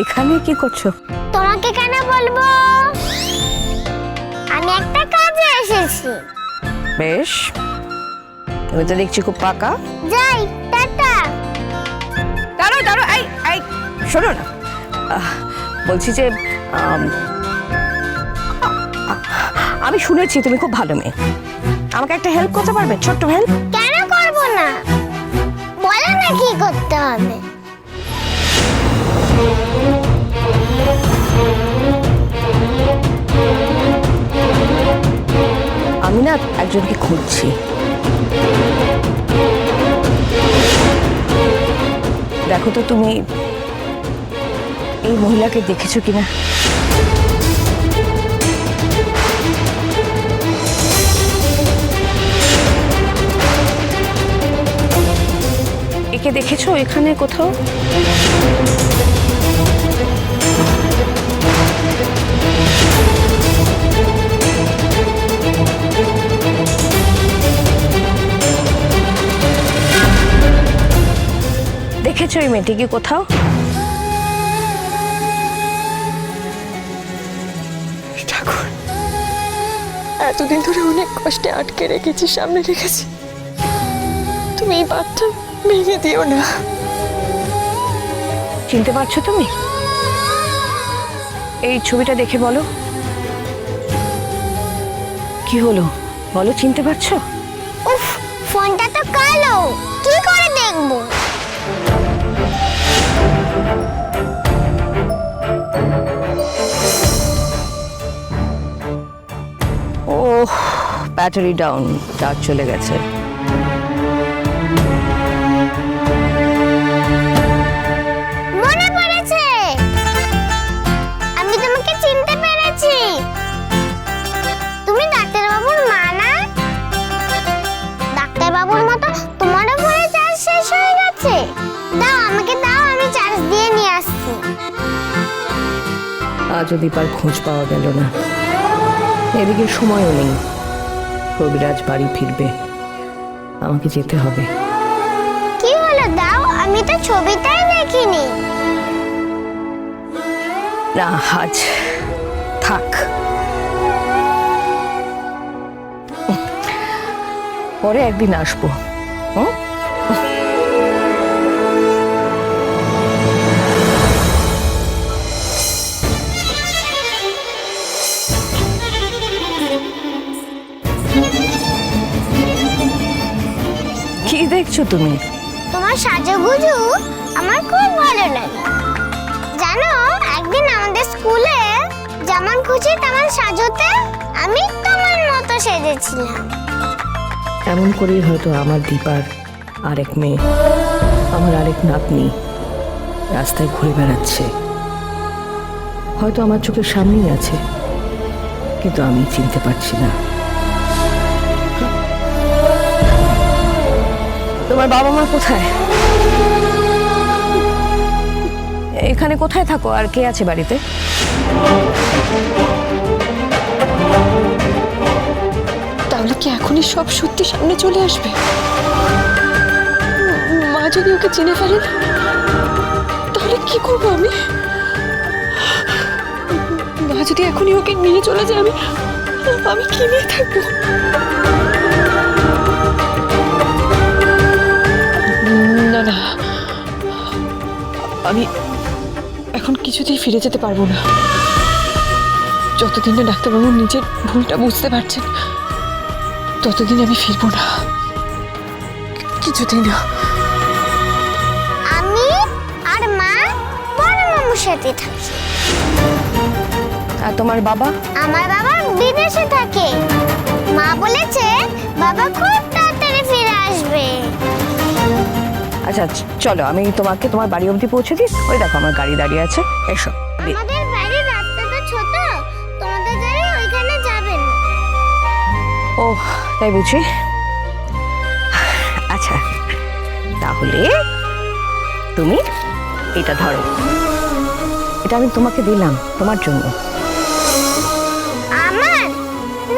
এখানে কি করছ? তোমাকে কেন বলব? আমি একটা কাজে এসেছি। বেশ। তুমি তো দেখছি খুব পাকা। যাই টাটা। দাঁড়ো দাঁড়ো এই এই শোনো না। বলছি যে আমি শুনেছি তুমি খুব ভালো মেয়ে। আমাকে একটা হেল্প করতে পারবে? ছোট্ট হেল্প না একজনকে খুঁজছি। দেখো তো তুমি এই মহিলাকে দেখেছ কিনা? একে দেখেছ এখানে কোথাও? দেখেছ এই মেয়েটিকে কোথাও? ঠাকুর এতদিন ধরে অনেক কষ্টে আটকে রেখেছি সামনে রেখেছি। তুমি এই বাচ্চা ভেঙে দিও না। চিনতে পারছ তুমি? এই ছবিটা দেখে বলো। কি হলো? বলো চিনতে পারছ? উফ ফোনটা তো কালো। কি করে দেখব? ব্যাটারি ডাউন চার্জ চলে গেছে। মনে পড়েছে? আমি তোমাকে চিনতে পেরেছি। তুমি ডাক্তার বাবুর মা না? ডাক্তার বাবুর মতো তোমারও ফোনে চার্জ শেষ হয়ে গেছে। দাও আমাকে দাও আমি চার্জ দিয়ে নিয়ে আসছি। আজও দীপার খোঁজ পাওয়া গেল না। এদিকে সময়ও নেই। কবিরাজ বাড়ি ফিরবে। আমাকে যেতে হবে। কি হলো? দাও আমি তো ছবিটাই দেখিনি। না আজ থাক। পরে একদিন আসব। হুম? দেখছ তুমি? তোমার সাজুগুজু আমার খুব ভালো লাগে। জানো একদিন আমাদের স্কুলে যেমন খুশি তেমন সাজতে আমি তোমার মতো সেজেছিলাম। এমন করেই হয়তো আমার দীপার আরেক মেয়ে আমার আরেক নাতনি রাস্তায় ঘুরে বেড়াচ্ছে। হয়তো আমার চোখের সামনেই আছে কিন্তু আমি চিনতে পারছি না। তোমার বাবা মা কোথায়? এখানে কোথায় থাকো? আর কে আছে বাড়িতে? তাহলে কি এখনই সব সত্যি সামনে চলে আসবে? মা যদি ওকে চিনে ফেলেন তাহলে কি করব আমি? মা যদি এখনই ওকে নিয়ে চলে যায়, আমি আমি কি নিয়ে থাকব? না না। আমি এখন কিছুতেই ফিরে যেতে পারব না। যতদিন না ডাক্তারবাবু নিজের ভুলটা বুঝতে পারছেন ততদিন আমি ফিরবো না। কিছুতেই না। আমি আর মা বড় মামুর সাথে থাকি। আর তোমার বাবা? আমার বাবা বিদেশে থাকে। মা বলেছে বাবা খুব তাড়াতাড়ি ফিরে আসবে। আচ্ছা চলো আমি তোমাকে তোমার বাড়ি অবধি পৌঁছে দিই। ওই দেখো আমার গাড়ি দাঁড়িয়ে আছে। এসো। আমাদের বাড়ির রাস্তাটা ছোট তোমাদের গাড়ি ওইখানে যাবে ও তাই বুঝি। আচ্ছা তাহলে তুমি এটা ধরো। এটা আমি তোমাকে দিলাম তোমার জন্য। আমার?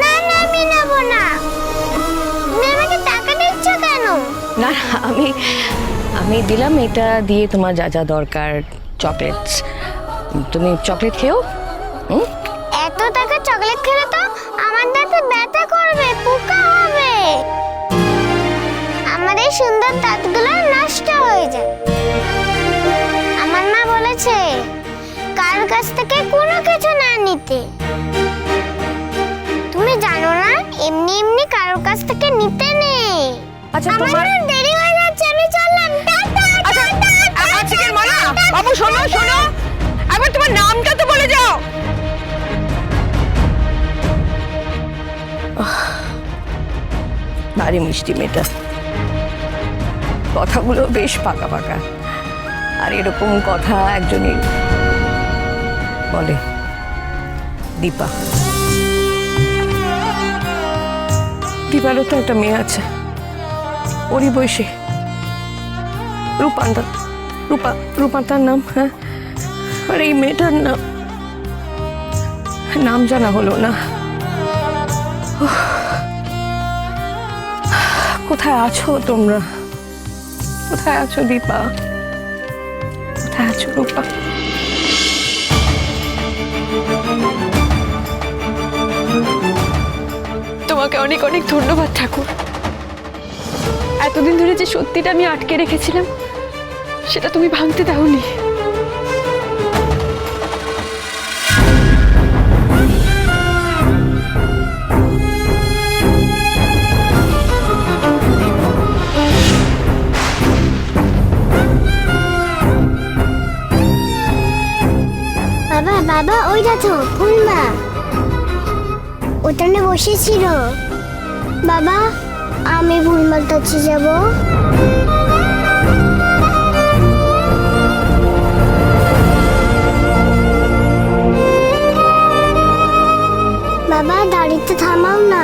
না না আমি নেব না। তুমি আমাকে টাকা দিচ্ছ কেন? না আমি আমি দিলাম এটা দিয়ে তোমার যা যা দরকার চকলেটস তুমি চকলেট খেও এত টাকা চকলেট খেলে তো আমার দাঁতে ব্যথা করবে পোকা হবে। আমাদের সুন্দর দাঁতগুলো নষ্ট হয়ে যায়। আমার মা বলেছে কারোর কাছ থেকে কোনো কিছু না নিতে। তুমি জানো না এমনি এমনি কারোর কাছ থেকে নিতে নেই। আচ্ছা তোমার দেরি হয়ে যাচ্ছে আমি চললাম। বাবু, শোনো শোনো। একবার তোমার নামটা তো বলে যাও। মিষ্টি মেয়েটা। কথাগুলো বেশ পাকা পাকা। আর এরকম কথা একজনই বলে। দীপা। দীপারও তো একটা মেয়ে আছে। ওরই বয়সী। রূপান্তর। রূপা রূপা তার নাম হ্যাঁ? আর, এই মেয়েটার নাম। নাম জানা হলো না। কোথায় আছো তোমরা? কোথায় আছো দীপা? কোথায় আছো রূপা? তোমাকে অনেক অনেক ধন্যবাদ ঠাকুর। এতদিন ধরে যে সত্যিটা আমি আটকে রেখেছিলাম সেটা তুমি ভাঙতে দাওনি। বাবা বাবা, ওই দেখো ফুলমা ওখানে বসেছিল। বাবা, আমি ফুলমার কাছে যাব। বাবা দাড়িতে থামাও না।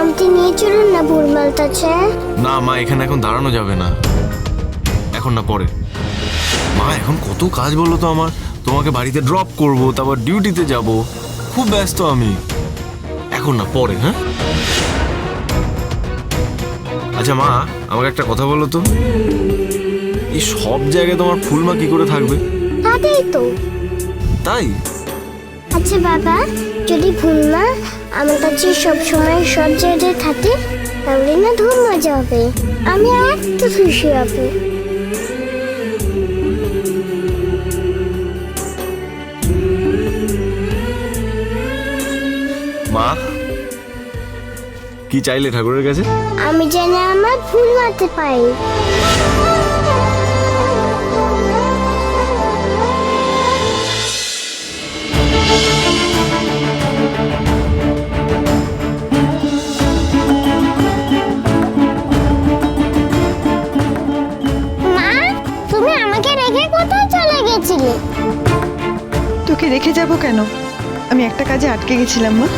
আমাকে নিয়ে চলুন না ফুলমার কাছে না মা এখানে এখন দাঁড়ানো যাবে না। এখন না পরে। মা এখন কত কাজ বলো তো আমার। তোমাকে বাড়িতে ড্রপ করব তারপর ডিউটিতে যাব। খুব ব্যস্ত আমি। এখন না পরে হ্যাঁ? আচ্ছা মা আমাকে একটা কথা বলো তো। এই সব জায়গায় তোমার ফুলমা কি করে থাকবে? তাতেই তো। তাই? আচ্ছা বাবা। যদি ফুলমা আমার কাছে সব সময় সব জায়গায় থাকে তাহলে না ধুম মজা হবে। আমি এত খুশি হব। মা কি চাইলে ঠাকুরের কাছে? আমি যেন আমার ফুল মারতে পাই কেন? আমি একটা কাজে আটকে গেছিলাম মা।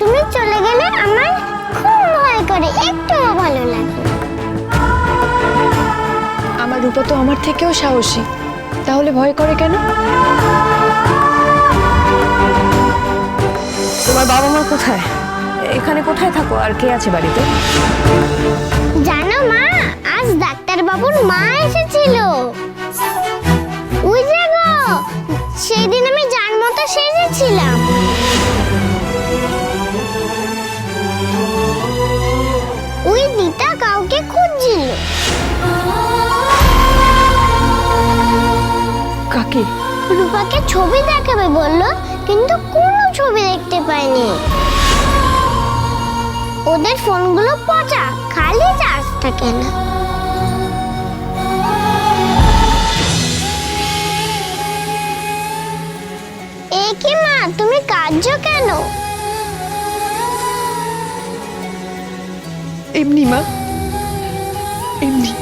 তুমি চলে গেলে আমার খুব ভয় করে একটুও ভালো লাগে আমার রূপা তো আমার থেকেও সাহসী। তাহলে ভয় করে কেন? তোমার বাবা মা কোথায়? এখানে কোথায় থাকো? আর কে আছে বাড়িতে? জানো মা আজ ডাক্তার বাবুর মা এসেছিল। ওই যে গো সেই দিন আমি সেজেছিলাম। ওই দিতা কাউকে খুঁজছিল। কাকে? রূপাকে ছবি দেখাবে বলল কিন্তু কোনো ছবি দেখতে পাইনি। ওদের ফোনগুলো পচা খালি চার্জ থাকে না। মা, তুমি কেন? এমনি মা, এমনি।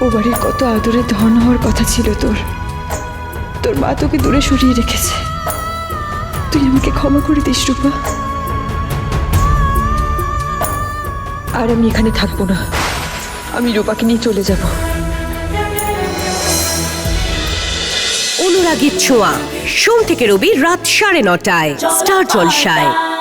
ও বাড়ির কত আদরে ধন হওয়ার কথা ছিল তোর। তোর মা তোকে দূরে সরিয়ে রেখেছে। তুই আমাকে ক্ষমা করে দিস, রূপা। আর আমি এখানে থাকব না। আমি রূপাকে নিয়ে চলে যাব। অনু অনুরাগীর ছোঁয়া। সোম থেকে রবি রাত সাড়ে নটায়। স্টার জলসায়।